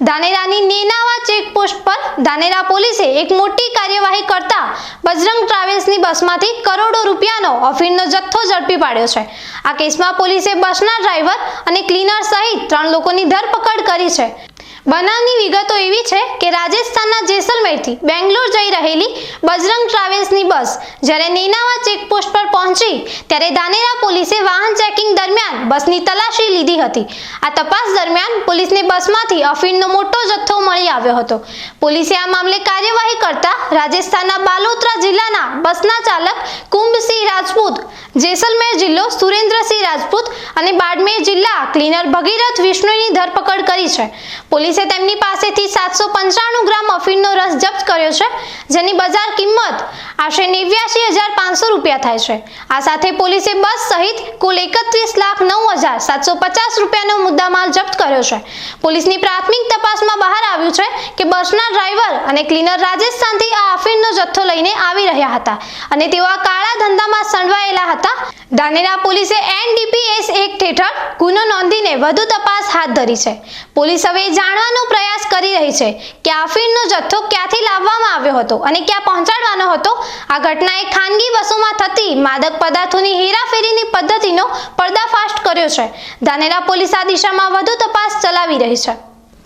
ધાનેરાની Nenava checkpost પર ધાનેરા પોલીસે એક મોટી કાર્યવાહી કરતા બજરંગ ટ્રાવેલ્સની બસમાંથી કરોડો રૂપિયાનો અફીણનો જથ્થો ઝડપી પાડ્યો છે. આ કેસમાં પોલીસે બસના ડ્રાઈવર અને ક્લીનર સહિત ત્રણ લોકોની ધરપકડ કરી છે. બનાવની વિગતો એવી છે કે રાજસ્થાનના જેસલમેરથી બેંગ્લોર જઈ રહેલી બજરંગ ટ્રાવેલ્સની બસ જ્યારે નેનાવા ચેકપોસ્ટ પર પહોંચી ત્યારે ધાનેરા પોલીસે વાહન ચેકિંગ દરમિયાન બસની તલાશી લીધી હતી. આ તપાસ દરમિયાન પોલીસને બસમાંથી અફીણનો મોટો જથ્થો મળી આવ્યો હતો. પોલીસે આ મામલે કાર્યવાહી કરતા રાજસ્થાનના બાલોતરા જિલ્લાના બસના ચાલક કુંભસિંહ રાજપૂત, જેસલમેર જિલ્લો સુરેન્દ્રસિંહ રાજપૂત અને બાડમેર જિલ્લા ક્લીનર ભગીરથ વિષ્ણુની ધરપકડ કરી છે. પોલીસે તેમની પાસેથી સાતસો પંચાણું ગ્રામ અફીણનો રસ જપ્ત કર્યો છે, જેની બજાર કિંમત આશરે નેવ્યાસી હજાર પાંચસો રૂપિયા થાય છે. આ સાથે પોલીસે બસ સહિત કુલ એકત્રીસ લાખ નવ હજાર સાતસો પચાસ રૂપિયાનો મુદ્દામાલ જપ્ત કર્યો છે. પોલીસની પ્રાથમિક તપાસમાં બહાર આવ્યું છે કે બસના ડ્રાઈવર અને ક્લીનર રાજસ્થાનથી આ અફીણનો જથ્થો લઈને આવી રહ્યા હતા અને તેઓ આ કાળા હતા ધાનેરા પોલીસે એનડીપીએસ એક્ટ હેઠળ ગુનો નોંધીને વધુ તપાસ હાથ ધરી છે. પોલીસ હવે જાણવાનો પ્રયાસ કરી રહી છે કે આફીણનો જથ્થો ક્યાંથી લાવવામાં આવ્યો હતો અને ક્યાં પહોંચાડવાનો હતો. આ ઘટનાએ ખાનગી બસોમાં થતી માદક પદાર્થોની હેરાફેરીની પદ્ધતિનો પર્દાફાશ કર્યો છે. ધાનેરા પોલીસ આ દિશામાં વધુ તપાસ ચલાવી રહી છે.